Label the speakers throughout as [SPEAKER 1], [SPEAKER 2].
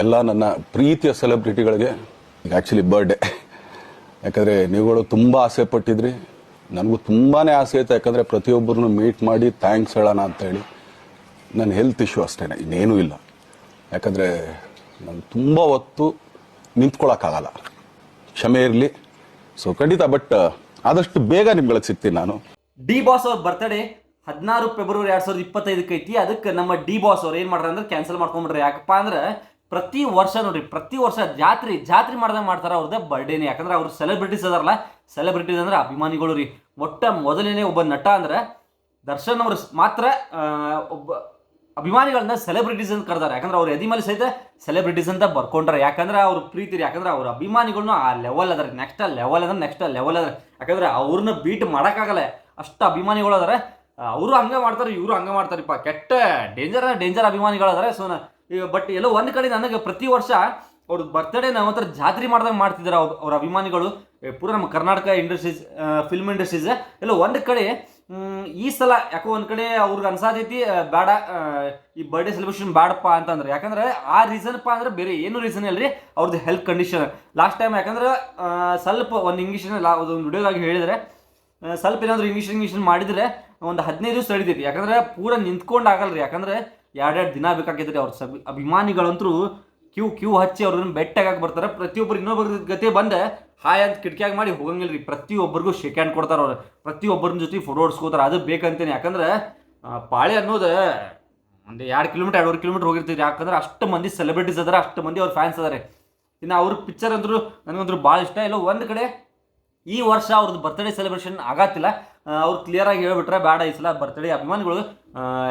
[SPEAKER 1] ಎಲ್ಲ ನನ್ನ ಪ್ರೀತಿಯ ಸೆಲೆಬ್ರಿಟಿಗಳಿಗೆ ಈಗ ಆ್ಯಕ್ಚುಲಿ ಬರ್ಡೇ ಯಾಕಂದರೆ ನೀವುಗಳು ತುಂಬ ಆಸೆ ಪಟ್ಟಿದ್ರಿ. ನನಗೂ ತುಂಬಾ ಆಸೆ ಇತ್ತು. ಯಾಕಂದರೆ ಪ್ರತಿಯೊಬ್ಬರನ್ನು ಮೀಟ್ ಮಾಡಿ ಥ್ಯಾಂಕ್ಸ್ ಹೇಳೋಣ ಅಂತ ಹೇಳಿ ನನ್ನ ಹೆಲ್ತ್ ಇಶ್ಯೂ ಅಷ್ಟೇ ಇನ್ನೇನೂ ಇಲ್ಲ. ಯಾಕಂದರೆ ನಾನು ತುಂಬ ಹೊತ್ತು ನಿಂತ್ಕೊಳ್ಳೋಕ್ಕಾಗಲ್ಲ ಕ್ಷಮೆ ಇರಲಿ. ಸೊ ಖಂಡಿತ ಬಟ್ ಆದಷ್ಟು ಬೇಗ ನಿಮ್ಗಳಿಗೆ ಸಿಗ್ತೀನಿ ನಾನು.
[SPEAKER 2] ಡಿ ಬಾಸ್ ಅವ್ರ ಬರ್ತಡೇ ಹದಿನಾರು ಫೆಬ್ರವರಿ ಎರಡ್ ಸಾವಿರದ ಇಪ್ಪತ್ತೈದಕ್ಕೆ ಐತಿ. ಅದಕ್ಕೆ ನಮ್ಮ ಡಿ ಬಾಸ್ ಅವ್ರು ಏನು ಮಾಡ್ರ ಅಂದ್ರೆ ಕ್ಯಾನ್ಸಲ್ ಮಾಡ್ಕೊಂಡ್ಬಿಡ್ರಿ ಯಾಕಪ್ಪ ಅಂದ್ರೆ ಪ್ರತಿ ವರ್ಷ ನೋಡ್ರಿ, ಪ್ರತಿ ವರ್ಷ ಜಾತ್ರೆ ಜಾತ್ರೆ ಮಾಡ್ದಂಗೆ ಮಾಡ್ತಾರೆ ಅವ್ರದ್ದೇ ಬರ್ಡೇನೆ ಯಾಕಂದ್ರೆ ಅವ್ರು ಸೆಲೆಬ್ರಿಟೀಸ್ ಅದಾರಲ್ಲ ಸೆಲೆಬ್ರಿಟೀಸ್ ಅಂದ್ರೆ ಅಭಿಮಾನಿಗಳು ರೀ. ಒಟ್ಟ ಮೊದಲನೇ ಒಬ್ಬ ನಟ ಅಂದ್ರೆ ದರ್ಶನ್ ಅವರು ಮಾತ್ರ ಒಬ್ಬ ಅಭಿಮಾನಿಗಳನ್ನ ಸೆಲೆಬ್ರಿಟೀಸ್ ಅಂತ ಕರ್ದಾರೆ. ಯಾಕಂದ್ರೆ ಅವ್ರ ಎದಿ ಸಹಿತ ಸೆಲೆಬ್ರಿಟೀಸ್ ಅಂತ ಬರ್ಕೊಂಡ್ರೆ. ಯಾಕಂದ್ರೆ ಅವ್ರ ಪ್ರೀತಿ ಯಾಕಂದ್ರೆ ಅವ್ರ ಅಭಿಮಾನಿಗಳನ್ನ ಆ ಲೆವೆಲ್ ಅದಾರೆ. ನೆಕ್ಸ್ಟ್ ಲೆವೆಲ್ ಅಂದ್ರೆ ನೆಕ್ಸ್ಟ್ ಲೆವೆಲ್ ಅದ ಯಾಕಂದ್ರೆ ಅವ್ರನ್ನ ಬೀಟ್ ಮಾಡೋಕ್ಕಾಗಲ್ಲ. ಅಷ್ಟು ಅಭಿಮಾನಿಗಳು ಅದಾರೆ. ಅವರು ಹಂಗೆ ಮಾಡ್ತಾರೆ, ಇವರು ಹಂಗೆ ಮಾಡ್ತಾರಪ್ಪ. ಕೆಟ್ಟ ಡೇಂಜರ್ ಡೇಂಜರ್ ಅಭಿಮಾನಿಗಳು ಅದಾರೆ. ಸೊ ಬಟ್ ಎಲ್ಲೋ ಒಂದು ಕಡೆ ನನಗೆ ಪ್ರತಿ ವರ್ಷ ಅವ್ರ ಬರ್ತ್ಡೇ ನಾವು ಒಂಥರ ಜಾತ್ರೆ ಮಾಡ್ದಂಗೆ ಮಾಡ್ತಿದ್ದಾರೆ ಅವ್ರ ಅವ್ರ ಅಭಿಮಾನಿಗಳು. ಪೂರ ನಮ್ಮ ಕರ್ನಾಟಕ ಇಂಡಸ್ಟ್ರೀಸ್ ಫಿಲ್ಮ್ ಇಂಡಸ್ಟ್ರೀಸ್. ಎಲ್ಲ ಒಂದು ಕಡೆ ಈ ಸಲ ಯಾಕೋ ಒಂದು ಕಡೆ ಅವ್ರಿಗೆ ಅನ್ಸಾತೈತಿ ಬೇಡ ಈ ಬರ್ಡೇ ಸೆಲೆಬ್ರೇಷನ್ ಬೇಡಪ್ಪ ಅಂತಂದ್ರೆ. ಯಾಕಂದ್ರೆ ಆ ರೀಸನ್ಪ್ಪ ಅಂದ್ರೆ ಬೇರೆ ಏನು ರೀಸನ್ ಇಲ್ರಿ ಅವ್ರದ್ದು ಹೆಲ್ತ್ ಕಂಡೀಷನ್ ಲಾಸ್ಟ್ ಟೈಮ್ ಯಾಕಂದ್ರೆ ಸ್ವಲ್ಪ ಒಂದು ಇಂಗ್ಲೀಷ್ ಒಂದು ವಿಡಿಯೋದಾಗಿ ಹೇಳಿದ್ರೆ ಸ್ವಲ್ಪ ಏನಾದ್ರು ಇಂಗ್ಲೀಷ್ ಇಂಗ್ಲೀಷನ್ ಮಾಡಿದ್ರೆ ಒಂದು ಹದಿನೈದು ದಿವಸ ತಡಿತೈತಿ. ಯಾಕಂದ್ರೆ ಪೂರ ನಿಂತ್ಕೊಂಡು ಆಗಲ್ಲ ರೀ ಯಾಕಂದ್ರೆ ಎರಡೆರಡು ದಿನ ಬೇಕಾಗೈತ್ರಿ ಅವ್ರ ಸಬ್ ಅಭಿಮಾನಿಗಳಂತರೂ ಕ್ಯೂ ಕ್ಯೂ ಹಚ್ಚಿ ಅವ್ರನ್ನ ಬೆಟ್ಟಾಗಿ ಬರ್ತಾರೆ. ಪ್ರತಿಯೊಬ್ಬರು ಇನ್ನೊಬ್ಬರ ಗತಿ ಬಂದೆ. ಹಾಯ್ ಅಂತ ಕಿಟಕಿಯಾಗಿ ಮಾಡಿ ಹೋಗಂಗಿಲ್ಲ ರೀ ಪ್ರತಿಯೊಬ್ಬರಿಗೂ ಶೇಕ್ ಹ್ಯಾಂಡ್ ಕೊಡ್ತಾರೆ ಅವ್ರು. ಪ್ರತಿಯೊಬ್ಬರ ಜೊತೆ ಫೋಟೋ ಹೊಡ್ಸ್ಕೋತಾರೆ. ಅದು ಬೇಕಂತೇನೆ. ಯಾಕಂದ್ರೆ ಪಾಳೆ ಅನ್ನೋದು ಒಂದು ಎರಡು ಕಿಲೋಮೀಟರ್ ಎರಡೂವರೆ ಕಿಲೋಮೀಟರ್ ಹೋಗಿರ್ತೀರಿ. ಯಾಕಂದ್ರೆ ಅಷ್ಟು ಮಂದಿ ಸೆಲೆಬ್ರಿಟೀಸ್ ಅದಾರೆ ಅಷ್ಟು ಮಂದಿ ಅವ್ರ ಫ್ಯಾನ್ಸ್ ಅದಾರೆ ಇನ್ನು ಅವ್ರ ಪಿಕ್ಚರ್ ಅಂದ್ರು ನನಗಂದ್ರು ಭಾಳ ಇಷ್ಟ. ಇಲ್ಲ ಒಂದು ಕಡೆ ಈ ವರ್ಷ ಅವ್ರದ್ದು ಬರ್ತ್ಡೇ ಸೆಲೆಬ್ರೇಷನ್ ಆಗತ್ತಿಲ್ಲ ಅವ್ರು ಕ್ಲಿಯರ್ ಆಗಿ ಹೇಳ್ಬಿಟ್ರೆ ಬೇಡ ಈ ಸಲ ಬರ್ತಡೆ ಅಭಿಮಾನಿಗಳು.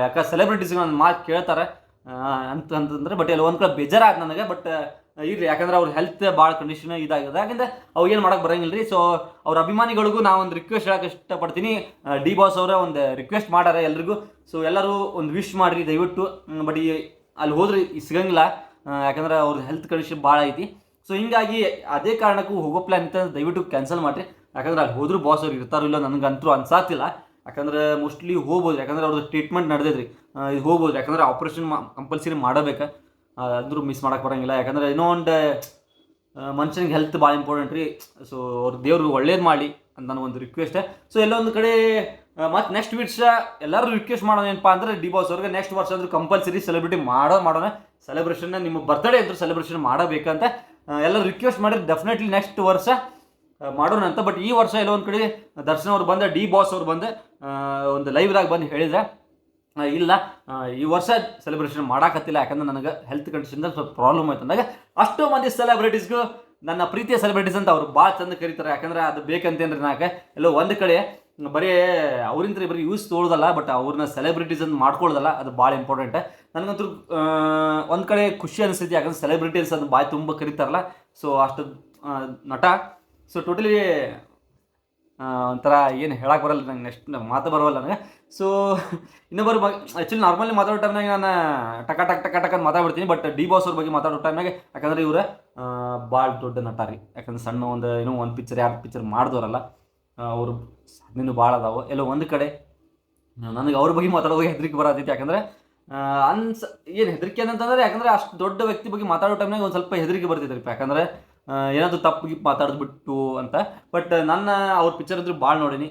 [SPEAKER 2] ಯಾಕೆ ಸೆಲೆಬ್ರಿಟೀಸ್ ಒಂದು ಮಾತು ಕೇಳ್ತಾರೆ. ಅಂತ ಅಂತಂದ್ರೆ ಬಟ್ ಎಲ್ಲ ಒಂದು ಕಡೆ ಬೇಜಾರಾಯ್ತು ನನಗೆ ಬಟ್ ಇರ್ರಿ ಯಾಕಂದ್ರೆ ಅವ್ರ ಹೆಲ್ತ್ ಭಾಳ ಕಂಡೀಷನ್ ಇದಾಗಿದೆ. ಯಾಕಂದ್ರೆ ಅವ್ರು ಏನು ಮಾಡೋಕೆ ಬರಂಗಿಲ್ಲ ಸೊ ಅವ್ರ ಅಭಿಮಾನಿಗಳಿಗೂ ನಾವು ಒಂದು ರಿಕ್ವೆಸ್ಟ್ ಹೇಳಕ್ಕೆ ಇಷ್ಟಪಡ್ತೀನಿ. ಡಿ ಬಾಸ್ ಅವರ ಒಂದು ರಿಕ್ವೆಸ್ಟ್ ಮಾಡಾರೆ ಎಲ್ರಿಗೂ. ಸೊ ಎಲ್ಲರೂ ಒಂದು ವಿಶ್ ಮಾಡಿರಿ, ದಯವಿಟ್ಟು. ಬಟ್ ಈ, ಅಲ್ಲಿ ಹೋದ್ರೆ ಸಿಗಂಗಿಲ್ಲ. ಯಾಕಂದ್ರೆ ಅವ್ರ ಹೆಲ್ತ್ ಕಂಡೀಷನ್ ಭಾಳ ಐತಿ. ಸೊ ಹಿಂಗಾಗಿ ಅದೇ ಕಾರಣಕ್ಕೂ ಹೋಗೋ ಪ್ಲಾನ್ ಅಂತ ದಯವಿಟ್ಟು ಕ್ಯಾನ್ಸಲ್ ಮಾಡಿರಿ. ಯಾಕಂದ್ರೆ ಅಲ್ಲಿ ಹೋದ್ರು ಬಾಸ್ ಅವ್ರು ಇರ್ತಾರೋ ಇಲ್ಲ ನನಗಂತೂ ಅನ್ಸಾತಿಲ್ಲ. ಯಾಕಂದ್ರೆ ಮೋಸ್ಟ್ಲಿ ಹೋಗ್ಬೋದು. ಯಾಕಂದ್ರೆ ಅವ್ರದ್ದು ಟ್ರೀಟ್ಮೆಂಟ್ ನಡೆದೈತ್ರಿ. ಇದು ಹೋಗ್ಬೋದು. ಯಾಕಂದ್ರೆ ಆಪ್ರೇಷನ್ ಕಂಪಲ್ಸರಿ ಮಾಡಬೇಕು. ಅಂದರೂ ಮಿಸ್ ಮಾಡಕ್ಕೆ ಬರಂಗಿಲ್ಲ. ಯಾಕಂದ್ರೆ ಏನೋ ಒಂದು ಮನುಷ್ಯನಿಗೆ ಹೆಲ್ತ್ ಭಾಳ ಇಂಪಾರ್ಟೆಂಟ್ ರೀ. ಸೊ ಅವ್ರ ದೇವ್ರಿಗೆ ಒಳ್ಳೇದು ಮಾಡಿ ಅಂತ ನನ್ನ ಒಂದು ರಿಕ್ವೆಸ್ಟ್ ಸೊ ಎಲ್ಲ ಒಂದು ಕಡೆ ಮತ್ತು ನೆಕ್ಸ್ಟ್ ವರ್ಷ ಎಲ್ಲರೂ ರಿಕ್ವೆಸ್ಟ್ ಮಾಡೋಣ ಏನಪ್ಪ ಅಂದ್ರೆ ಡಿ ಬಾಸ್ ಅವ್ರಿಗೆ ನೆಕ್ಸ್ಟ್ ವರ್ಷ ಅಂದ್ರೆ ಕಂಪಲ್ಸರಿ ಸೆಲೆಬ್ರಿಟಿ ಮಾಡೋ, ಮಾಡೋಣ. ಸೆಲೆಬ್ರೇಷನ್ನ ನಿಮ್ಮ ಬರ್ತ್ಡೇ ಇದ್ರೂ ಸೆಲೆಬ್ರೇಷನ್ ಮಾಡಬೇಕಂತ ಎಲ್ಲ ರಿಕ್ವೆಸ್ಟ್ ಮಾಡಿದ್ರೆ ಡೆಫಿನೆಟ್ಲಿ ನೆಕ್ಸ್ಟ್ ವರ್ಷ ಮಾಡೋಣ ಅಂತ. ಬಟ್ ಈ ವರ್ಷ ಎಲ್ಲ ಒಂದು ಕಡೆ ದರ್ಶನ್ ಅವ್ರು ಬಂದ ಡಿ ಬಾಸ್ ಅವ್ರು ಬಂದು ಒಂದು ಲೈವ್ದಾಗ ಬಂದು ಹೇಳಿದ್ರೆ ಇಲ್ಲ ಈ ವರ್ಷ ಸೆಲೆಬ್ರೇಷನ್ ಮಾಡಾಕತ್ತಿಲ್ಲ. ಯಾಕಂದ್ರೆ ನನಗೆ ಹೆಲ್ತ್ ಕಂಡೀಷನ್ ಸ್ವಲ್ಪ ಪ್ರಾಬ್ಲಮ್ ಆಯ್ತು. ಅಂದಾಗ ಅಷ್ಟು ಮಂದಿ ಸೆಲೆಬ್ರಿಟೀಸ್ಗೂ ನನ್ನ ಪ್ರೀತಿಯ ಸೆಲೆಬ್ರಿಟೀಸ್ ಅಂತ ಅವ್ರು ಭಾಳ ಚಂದ ಕರೀತಾರೆ. ಯಾಕಂದ್ರೆ ಅದು ಬೇಕಂತೇನ್ರಿ ನಾಕೆ. ಎಲ್ಲೋ ಒಂದು ಕಡೆ ಬರೀ ಅವರಿಂದ ಬರೀ ಯೂಸ್ ತೋಳ್ದಲ್ಲ ಬಟ್ ಅವ್ರನ್ನ ಸೆಲೆಬ್ರಿಟೀಸ್ ಅಂತ ಮಾಡ್ಕೊಳ್ಳೋದಲ್ಲ ಅದು ಭಾಳ ಇಂಪಾರ್ಟೆಂಟ್ ನನಗಂತೂ ಒಂದು ಕಡೆ ಖುಷಿ ಅನಿಸ್ತೈತಿ ಯಾಕಂದ್ರೆ ಸೆಲೆಬ್ರಿಟೀಸ್ ಅಂತ ಬಾಯಿ ತುಂಬ ಕರೀತಾರಲ್ಲ. ಸೊ ಅಷ್ಟು ನಟ ಸೊ ಟೋಟಲಿ ಒಂಥರ ಏನು ಹೇಳಕ್ಕೆ ಬರಲ್ಲ ನಂಗೆ ನೆಕ್ಸ್ಟ್ ಮಾತು ಬರೋಲ್ಲ ನನಗೆ. ಸೊ ಇನ್ನೊಬ್ಬರು ಬಗ್ಗೆ ಆ್ಯಕ್ಚುಲಿ ನಾರ್ಮಲಿ ಮಾತಾಡೋ ಟೈಮ್ನಾಗ ನಾನು ಟಕ ಟಕ್ ಟಕ ಟಕ್ ಅಂತ ಮಾತಾಡ್ಬಿಡ್ತೀನಿ ಬಟ್ ಡಿ ಬಾಸ್ ಅವ್ರ ಬಗ್ಗೆ ಮಾತಾಡೋ ಟೈಮ್ನಾಗೆ ಯಾಕಂದರೆ ಇವರು ಭಾಳ ದೊಡ್ಡ ನಟ ರೀ. ಯಾಕಂದ್ರೆ ಸಣ್ಣ ಒಂದು ಏನೋ ಒಂದು ಪಿಕ್ಚರ್ ಎರಡು ಪಿಕ್ಚರ್ ಮಾಡಿದವರಲ್ಲ ಅವರು ಸಾಧನೆನೂ ಭಾಳ ಅದಾವೆ. ಎಲ್ಲೋ ಒಂದು ಕಡೆ ನನಗೆ ಅವ್ರ ಬಗ್ಗೆ ಮಾತಾಡೋದಾಗ ಹೆದರಿಕೆ ಬರತೈತಿ. ಯಾಕಂದ್ರೆ ಅನ್ಸ ಏನು ಹೆದರಿಕೆ ಅಂತಂದರೆ ಯಾಕಂದರೆ ಅಷ್ಟು ದೊಡ್ಡ ವ್ಯಕ್ತಿ ಬಗ್ಗೆ ಮಾತಾಡೋ ಟೈಮ್ನಾಗ ಒಂದು ಸ್ವಲ್ಪ ಹೆದರಿಕೆ ಬರ್ತೈತೆ ರೀ. ಆ, ಏನಾದ್ರು ತಪ್ಪು ಗಿಪ್ಪು ಮಾತಾಡಿದ್ಬಿಟ್ಟು ಅಂತ. ಬಟ್ ನನ್ನ, ಅವ್ರ ಪಿಕ್ಚರ್ ಅಂದ್ರೂ ಭಾಳ ನೋಡೀನಿ.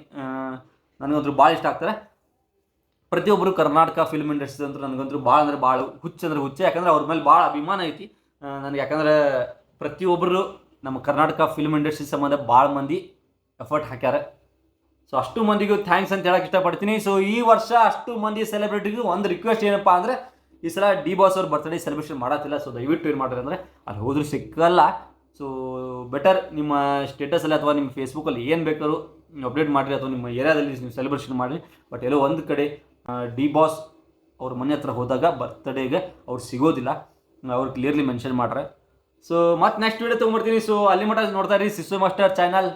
[SPEAKER 2] ನನಗಂದ್ರೂ ಭಾಳ ಇಷ್ಟ ಆಗ್ತಾರೆ. ಪ್ರತಿಯೊಬ್ಬರು ಕರ್ನಾಟಕ ಫಿಲ್ಮ್ ಇಂಡಸ್ಟ್ರಿ ಅಂದ್ರೆ ನನಗಂತೂ ಭಾಳ ಅಂದ್ರೆ ಭಾಳ ಹುಚ್ಚ ಅಂದ್ರೆ ಹುಚ್ಚ. ಯಾಕಂದ್ರೆ ಅವ್ರ ಮೇಲೆ ಭಾಳ ಅಭಿಮಾನ ಐತಿ. ನನಗೆ ಯಾಕಂದ್ರೆ ಪ್ರತಿಯೊಬ್ಬರು ನಮ್ಮ ಕರ್ನಾಟಕ ಫಿಲ್ಮ್ ಇಂಡಸ್ಟ್ರಿ ಸಂಬಂಧ ಭಾಳ ಮಂದಿ ಎಫರ್ಟ್ ಹಾಕ್ಯಾರ. ಸೊ ಅಷ್ಟು ಮಂದಿಗೂ ಥ್ಯಾಂಕ್ಸ್ ಅಂತ ಹೇಳಕ್ ಇಷ್ಟಪಡ್ತೀನಿ. ಸೊ ಈ ವರ್ಷ ಅಷ್ಟು ಮಂದಿ ಸೆಲೆಬ್ರಿಟಿಗೂ ಒಂದು ರಿಕ್ವೆಸ್ಟ್ ಏನಪ್ಪ ಅಂದ್ರೆ ಈ ಸಲ ಡಿ ಬಾಸ್ ಅವ್ರ ಬರ್ತ್ಡೇ ಸೆಲೆಬ್ರೇಷನ್ ಮಾಡತ್ತಿಲ್ಲ. ಸೊ ದಯವಿಟ್ಟು ಏನು ಮಾಡ್ರಿ ಅಂದರೆ, ಅಲ್ಲಿ ಹೋದ್ರೂ ಸಿಕ್ಕಲ್ಲ. ಸೊ ಬೆಟರ್ ನಿಮ್ಮ ಸ್ಟೇಟಸಲ್ಲಿ ಅಥವಾ ನಿಮ್ಮ ಫೇಸ್ಬುಕ್ಕಲ್ಲಿ ಏನು ಬೇಕಾದ್ರೂ ಅಪ್ಡೇಟ್ ಮಾಡಿರಿ ಅಥವಾ ನಿಮ್ಮ ಏರಿಯಾದಲ್ಲಿ ನೀವು ಸೆಲೆಬ್ರೇಷನ್ ಮಾಡಿರಿ. ಬಟ್ ಎಲ್ಲೋ ಒಂದು ಕಡೆ ಡಿ ಬಾಸ್ ಅವ್ರ ಮನೆ ಹತ್ರ ಹೋದಾಗ ಬರ್ತ್ಡೇಗೆ ಅವ್ರು ಸಿಗೋದಿಲ್ಲ. ಅವ್ರು ಕ್ಲಿಯರ್ಲಿ ಮೆನ್ಷನ್ ಮಾಡ್ರೆ. ಸೊ ಮತ್ತೆ ನೆಕ್ಸ್ಟ್ ವೀಡಿಯೋ ತೊಗೊಂಬರ್ತೀನಿ ಸೊ ಅಲ್ಲಿ ಮಟ್ಟ ನೋಡ್ತಾ ಇರಿ. ಸಿಸು ಮಾಸ್ಟರ್ ಚಾನಲ್